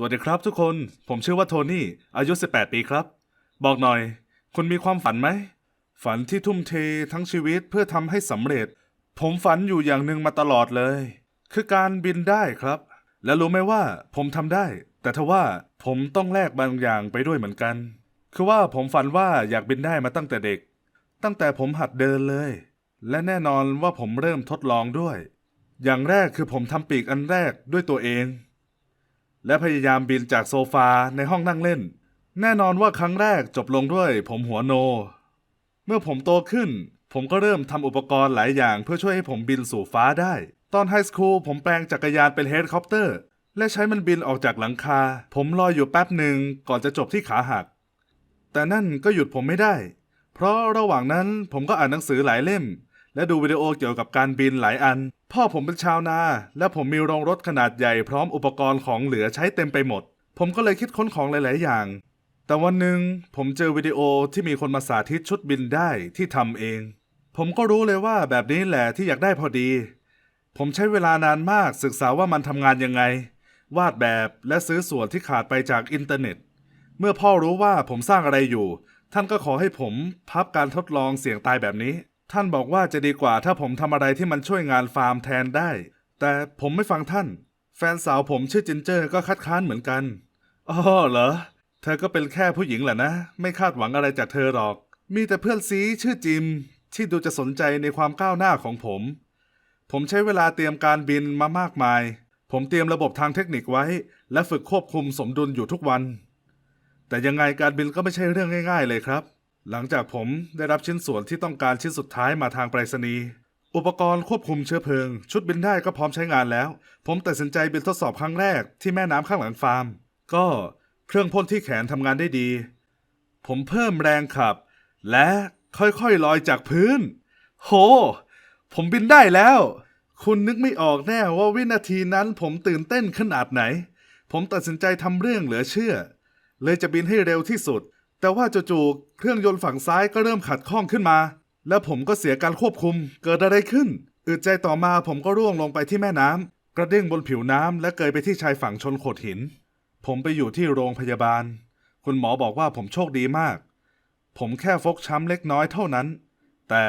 สวัสดีครับทุกคน ผมชื่อว่าโทนี่ อายุ 18 ปีครับ บอกหน่อย คุณมีความฝันไหม ฝันที่ทุ่มเททั้งชีวิตเพื่อทำให้สำเร็จ ผมฝันอยู่อย่างหนึ่งมาตลอดเลย คือการบินได้ครับ และรู้ไหมว่าผมทำได้ แต่ทว่าผมต้องแลกบางอย่างไปด้วยเหมือนกัน คือว่าผมฝันว่าอยากบินได้มาตั้งแต่เด็ก ตั้งแต่ผมหัดเดินเลย และแน่นอนว่าผมเริ่มทดลองด้วย อย่างแรกคือผมทำปีกอันแรกด้วยตัวเอง และพยายามบินจากโซฟาในห้องนั่งเล่น แน่นอนว่าครั้งแรกจบลงด้วยผมหัวโน เมื่อผมโตขึ้น ผมก็เริ่มทำอุปกรณ์หลายอย่างเพื่อช่วยให้ผมบินสู่ฟ้าได้ ตอนไฮสคูลผมแปลงจักรยานเป็นเฮลิคอปเตอร์ และใช้มันบินออกจากหลังคา ผมลอยอยู่แป๊บหนึ่งก่อนจะจบที่ขาหัก แต่นั่นก็หยุดผมไม่ได้ เพราะระหว่างนั้นผมก็อ่านหนังสือหลายเล่ม และดูวิดีโอเกี่ยวกับการบินหลายอัน พ่อผมเป็นชาวนา และผมมีโรงรถขนาดใหญ่พร้อมอุปกรณ์ของเหลือใช้เต็มไปหมด ผมก็เลยคิดค้นของหลาย ๆ อย่าง แต่วันหนึ่งผมเจอวิดีโอที่มีคนมาสาธิตชุดบินได้ที่ทำเอง ผมก็รู้เลยว่าแบบนี้แหละที่อยากได้พอดี ผมใช้เวลานานมากศึกษาว่ามันทำงานยังไง วาดแบบและซื้อส่วนที่ขาดไปจากอินเทอร์เน็ต เมื่อพ่อรู้ว่าผมสร้างอะไรอยู่ ท่านก็ขอให้ผมพับการทดลองเสี่ยงตายแบบนี้ ท่านบอกว่าจะดีกว่าถ้าผมทำอะไรที่มันช่วยงานฟาร์มแทนได้ แต่ผมไม่ฟังท่าน แฟนสาวผมชื่อจินเจอร์ก็คัดค้านเหมือนกันอ๋อเหรอ เธอก็เป็นแค่ผู้หญิงแหละนะ ไม่คาดหวังอะไรจากเธอหรอก มีแต่เพื่อนซีชื่อจิม ที่ดูจะสนใจในความก้าวหน้าของผม ผมใช้เวลาเตรียมการบินมามากมาย ผมเตรียมระบบทางเทคนิคไว้ และฝึกควบคุมสมดุลอยู่ทุกวัน แต่ยังไงการบินก็ไม่ใช่เรื่องง่าย ๆ เลยครับ หลังจากผมได้รับชิ้นส่วนที่ต้องการชิ้นสุดท้ายมาทางไปรษณีย์อุปกรณ์ควบคุมเชื้อเพลิง ชุดบินได้ก็พร้อมใช้งานแล้ว ผมตัดสินใจบินทดสอบครั้งแรกที่แม่น้ำข้างหลังฟาร์ม ก็เครื่องพ่นที่แขนทำงานได้ดี ผมเพิ่มแรงขับ และค่อยๆลอยจากพื้น โห ผมบินได้แล้ว คุณนึกไม่ออกแน่ว่าวินาทีนั้นผมตื่นเต้นขนาดไหน ผมตัดสินใจทำเรื่องเหลือเชื่อ เลยจะบินให้เร็วที่สุด แต่ว่าจู่ๆเครื่องยนต์ฝั่งซ้ายก็เริ่มขัดข้องขึ้นมา แล้วผมก็เสียการควบคุมเกิดอะไรขึ้น อึดใจต่อมาผมก็ร่วงลงไปที่แม่น้ำกระเด้งบนผิวน้ำและเกยไปที่ชายฝั่งชนโขดหิน ผมไปอยู่ที่โรงพยาบาล คุณหมอบอกว่าผมโชคดีมาก ผมแค่ฟกช้ำเล็กน้อยเท่านั้น แต่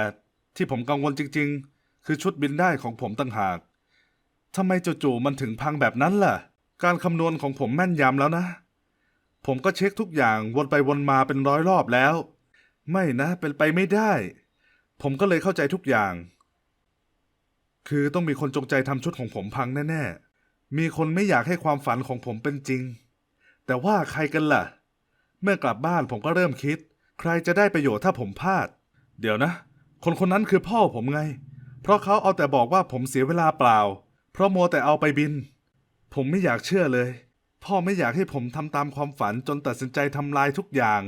ที่ผมกังวลจริง ๆ คือชุดบินได้ของผมต่างหากทำไมจู่ๆมันถึงพังแบบนั้นล่ะ การคำนวณของผมแม่นยำแล้วนะ ผมก็เช็คทุกอย่างวนไปวนมาเป็นร้อยรอบแล้ว ไม่นะเป็นไปไม่ได้ ผมก็เลยเข้าใจทุกอย่าง คือต้องมีคนจงใจทำชุดของผมพังแน่ๆ มีคนไม่อยากให้ความฝันของผมเป็นจริง แต่ว่าใครกันล่ะ เมื่อกลับบ้านผมก็เริ่มคิด ใครจะได้ประโยชน์ถ้าผมพลาด เดี๋ยวนะ คนคนนั้นคือพ่อผมไง เพราะเขาเอาแต่บอกว่าผมเสียเวลาเปล่า เพราะมัวแต่เอาไปบิน ผมไม่อยากเชื่อเลย พ่อไม่อยากให้ผมทำตามความฝันจนตัดสินใจทำลายทุกอย่าง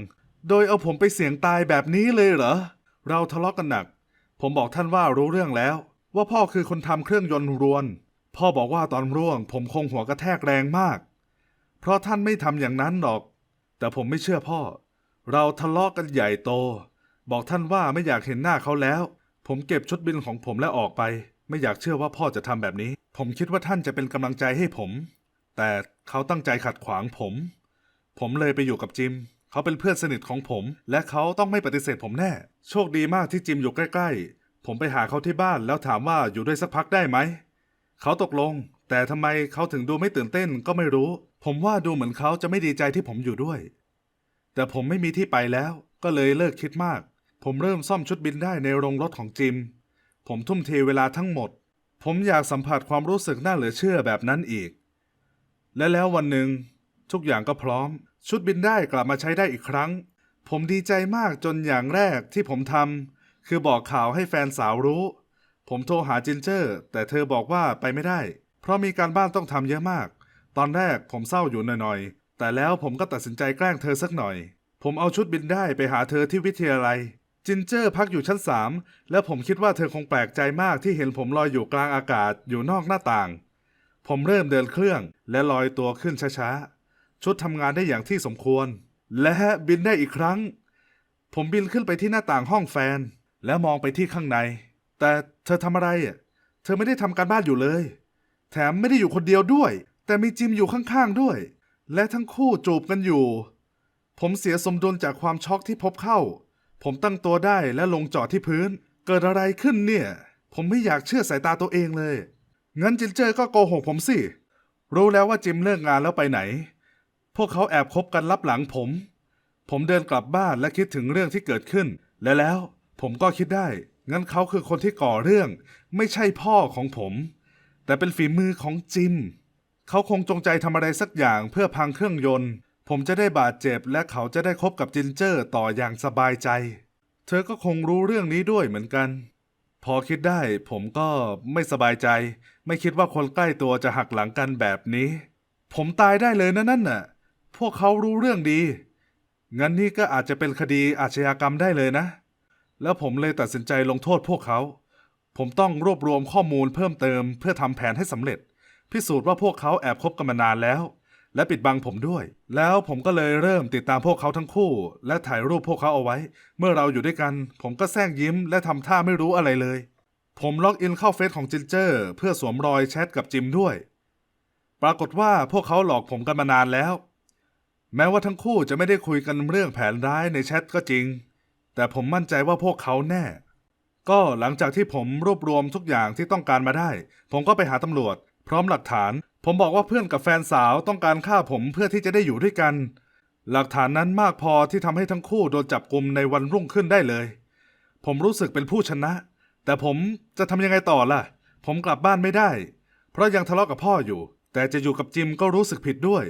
โดยเอาผมไปเสี่ยงตายแบบนี้เลยเหรอ เราทะเลาะกันหนัก ผมบอกท่านว่ารู้เรื่องแล้ว ว่าพ่อคือคนทำเครื่องยนต์รวน พ่อบอกว่าตอนร่วง ผมคงหัวกระแทกแรงมาก เพราะท่านไม่ทำอย่างนั้นหรอก แต่ผมไม่เชื่อพ่อ เราทะเลาะกันใหญ่โต บอกท่านว่าไม่อยากเห็นหน้าเขาแล้ว ผมเก็บชุดบินของผมและออกไป ไม่อยากเชื่อว่าพ่อจะทำแบบนี้ ผมคิดว่าท่านจะเป็นกำลังใจให้ผม แต่เขาตั้งใจขัดขวางผม ผมเลยไปอยู่กับจิม เขาเป็นเพื่อนสนิทของผม และเขาต้องไม่ปฏิเสธผมแน่ โชคดีมากที่จิมอยู่ใกล้ ๆ ผมไปหาเขาที่บ้านแล้วถามว่าอยู่ด้วยสักพักได้ไหม เขาตกลง แต่ทำไมเขาถึงดูไม่ตื่นเต้นก็ไม่รู้ ผมว่าดูเหมือนเขาจะไม่ดีใจที่ผมอยู่ด้วย แต่ผมไม่มีที่ไปแล้ว ก็เลยเลิกคิดมาก ผมเริ่มซ่อมชุดบินได้ในโรงรถของจิม ผมทุ่มเทเวลาทั้งหมด ผมอยากสัมผัสความรู้สึกน่าเหลือเชื่อแบบนั้นอีก และแล้ววันหนึ่ง ทุกอย่างก็พร้อม ชุดบินได้กลับมาใช้ได้อีกครั้ง ผมดีใจมากจนอย่างแรกที่ผมทำคือบอกข่าวให้แฟนสาวรู้ ผมโทรหาจินเจอร์ แต่เธอบอกว่าไปไม่ได้ เพราะมีการบ้านต้องทำเยอะมาก ตอนแรกผมเศร้าอยู่หน่อยๆ แต่แล้วผมก็ตัดสินใจแกล้งเธอสักหน่อย ผมเอาชุดบินได้ไปหาเธอที่วิทยาลัยจินเจอร์พักอยู่ชั้นสามและผมคิดว่าเธอคงแปลกใจมากที่เห็นผมลอยอยู่กลางอากาศอยู่นอกหน้าต่าง ผมเริ่มเดินเครื่องและลอยตัวขึ้นช้าๆ ชุดทำงานได้อย่างที่สมควร และบินได้อีกครั้ง ผมบินขึ้นไปที่หน้าต่างห้องแฟน แล้วมองไปที่ข้างใน แต่เธอทำอะไรอะ เธอไม่ได้ทำการบ้านอยู่เลย แถมไม่ได้อยู่คนเดียวด้วย แต่มีจิมอยู่ข้างๆด้วย และทั้งคู่จูบกันอยู่ ผมเสียสมดุลจากความช็อกที่พบเข้า ผมตั้งตัวได้และลงจอดที่พื้น เกิดอะไรขึ้นเนี่ย ผมไม่อยากเชื่อสายตาตัวเองเลย งั้นจินเจอร์ก็โกหกผมสิ รู้แล้วว่าจิมเลิกงานแล้วไปไหน พวกเขาแอบคบกันลับหลังผม ผมเดินกลับบ้านและคิดถึงเรื่องที่เกิดขึ้น และแล้วผมก็คิดได้ งั้นเขาคือคนที่ก่อเรื่อง ไม่ใช่พ่อของผม แต่เป็นฝีมือของจิม เขาคงจงใจทำอะไรสักอย่างเพื่อพังเครื่องยนต์ ผมจะได้บาดเจ็บและเขาจะได้คบกับจินเจอร์ต่ออย่างสบายใจ เธอก็คงรู้เรื่องนี้ด้วยเหมือนกัน พอคิดได้ผมก็ไม่สบายใจ ไม่คิดว่าคนใกล้ตัวจะหักหลังกันแบบนี้ ผมตายได้เลยนะนั่นน่ะ พวกเขารู้เรื่องดี งั้นนี่ก็อาจจะเป็นคดีอาชญากรรมได้เลยนะ แล้วผมเลยตัดสินใจลงโทษพวกเขา ผมต้องรวบรวมข้อมูลเพิ่มเติมเพื่อทำแผนให้สำเร็จ พิสูจน์ว่าพวกเขาแอบคบกันมานานแล้ว และปิดบังผมด้วย แล้วผมก็เลยเริ่มติดตามพวกเขาทั้งคู่ และถ่ายรูปพวกเขาเอาไว้ เมื่อเราอยู่ด้วยกัน ผมก็แซงยิ้มและทำท่าไม่รู้อะไรเลย ผมล็อกอินเข้าเฟซของจินเจอร์ เพื่อสวมรอยแชทกับจิมด้วย ปรากฏว่าพวกเขาหลอกผมกันมานานแล้ว แม้ว่าทั้งคู่จะไม่ได้คุยกันเรื่องแผนร้ายในแชทก็จริง แต่ผมมั่นใจว่าพวกเขาแน่ ก็หลังจากที่ผมรวบรวมทุกอย่างที่ต้องการมาได้ ผมก็ไปหาตำรวจ พร้อมหลักฐาน ผมบอกว่าเพื่อนกับแฟนสาวต้องการฆ่าผมเพื่อที่จะได้อยู่ด้วยกัน หลักฐานนั้นมากพอที่ทำให้ทั้งคู่โดนจับกลุมในวันรุ่งขึ้นได้เลย ผมรู้สึกเป็นผู้ชนะ แต่ผมจะทำยังไงต่อล่ะ ผมกลับบ้านไม่ได้ เพราะยังทะเลาะกับพ่ออยู่ แต่จะอยู่กับจิมก็รู้สึกผิดด้วย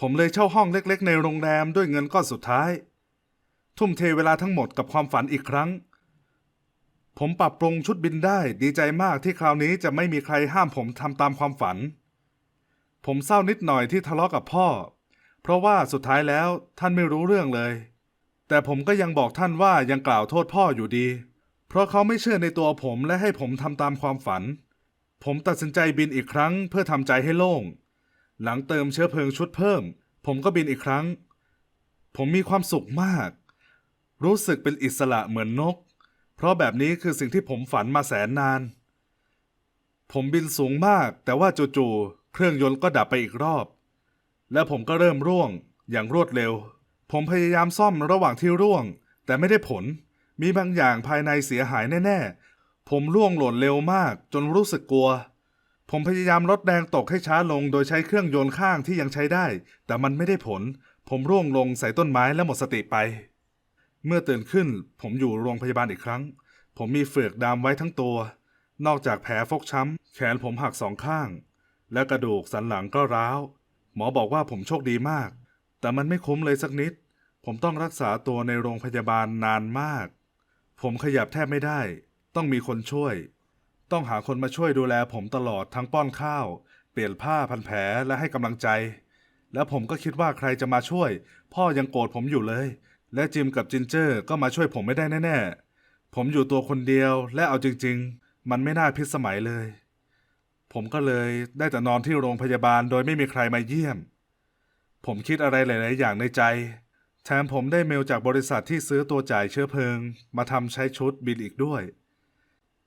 ผมเลยเช่าห้องเล็ก ๆ ในโรงแรมด้วยเงินก้อนสุดท้าย ทุ่มเทเวลาทั้งหมดกับความฝันอีกครั้ง ผมปรับปรุงชุดบินได้ดีใจมากที่คราวนี้จะไม่มีใครห้ามผมทำตามความฝัน ผมเศร้านิดหน่อยที่ทะเลาะกับพ่อ เพราะว่าสุดท้ายแล้วท่านไม่รู้เรื่องเลย แต่ผมก็ยังบอกท่านว่ายังกล่าวโทษพ่ออยู่ดี เพราะเขาไม่เชื่อในตัวผมและให้ผมทำตามความฝัน ผมตัดสินใจบินอีกครั้งเพื่อทำใจให้โล่ง หลังเติมเชื้อเพลิงชุดเพิ่ม ผมก็บินอีกครั้ง ผมมีความสุขมาก รู้สึกเป็นอิสระเหมือนนก ราะแบบนี้คือสิ่งที่ผมฝันมาแสนนาน ผมบินสูงมาก แต่ว่าจู่ๆเครื่องยนต์ก็ดับไปอีกรอบ และผมก็เริ่มร่วงอย่างรวดเร็ว ผมพยายามซ่อมระหว่างที่ร่วง แต่ไม่ได้ผล มีบางอย่างภายในเสียหายแน่ๆ ผมร่วงหล่นเร็วมากจนรู้สึกกลัว ผมพยายามลดแรงตกให้ช้าลง โดยใช้เครื่องยนต์ข้างที่ยังใช้ได้ แต่มันไม่ได้ผล ผมร่วงลงใส่ต้นไม้และหมดสติไป เมื่อตื่นขึ้น ผมอยู่โรงพยาบาลอีกครั้ง ผมมีเฟือกดามไว้ทั้งตัว นอกจากแผลฟกช้ำ แขนผมหักสองข้าง และกระดูกสันหลังก็ร้าว หมอบอกว่าผมโชคดีมาก แต่มันไม่คุ้มเลยสักนิด ผมต้องรักษาตัวในโรงพยาบาลนานมาก ผมขยับแทบไม่ได้ ต้องมีคนช่วย ต้องหาคนมาช่วยดูแล ผมตลอดทั้งป้อนข้าว เปลี่ยนผ้าพันแผลและให้กำลังใจ แล้วผมก็คิดว่าใครจะมาช่วย พ่อยังโกรธผมอยู่เลย และจิมกับจินเจอร์ก็มาช่วยผมไม่ได้แน่ๆ ผมอยู่ตัวคนเดียวและเอาจริง ๆ มันไม่น่าพิสมัยเลย ผมก็เลยได้แต่นอนที่โรงพยาบาลโดยไม่มีใครมาเยี่ยม ผมคิดอะไรหลาย ๆ อย่างในใจ แถมผมได้เมลจากบริษัทที่ซื้อตัวจ่ายเชื้อเพลิง มาทำใช้ชุดบินอีกด้วย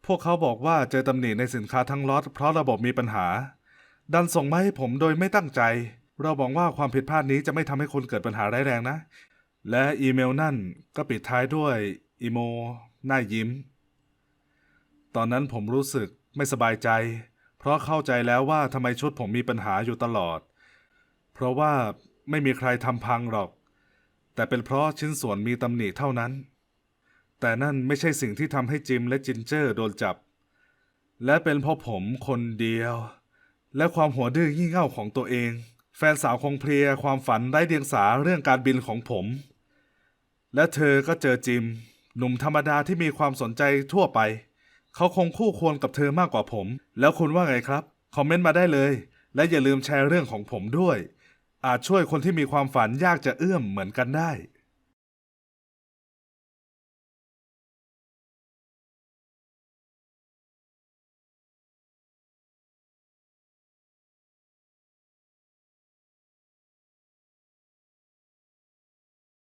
พวกเขาบอกว่าเจอตำหนิในสินค้าทั้งล็อตเพราะระบบมีปัญหา ดันส่งมาให้ผมโดยไม่ตั้งใจ เราหวังว่าความผิดพลาดนี้จะไม่ทำให้คุณเกิดปัญหาร้ายแรงนะ และอีเมลนั่นก็ปิดท้ายด้วยอีโมหน้ายิ้ม ตอนนั้นผมรู้สึกไม่สบายใจ เพราะเข้าใจแล้วว่าทำไมชุดผมมีปัญหาอยู่ตลอด เพราะว่าไม่มีใครทำพังหรอก แต่เป็นเพราะชิ้นส่วนมีตำหนิเท่านั้น แต่นั่นไม่ใช่สิ่งที่ทำให้จิมและจินเจอร์โดนจับ และเป็นเพราะผมคนเดียว และความหัวดื้องี่เง่าของตัวเอง แฟนสาวคงเพลียความฝันไร้เดียงสาเรื่องการบินของผม และเธอก็เจอจิม หนุ่มธรรมดาที่มีความสนใจทั่วไป เขาคงคู่ควรกับเธอมากกว่าผม แล้วคุณว่าไงครับ คอมเมนต์มาได้เลย และอย่าลืมแชร์เรื่องของผมด้วย อาจช่วยคนที่มีความฝันยากจะเอื้อมเหมือนกันได้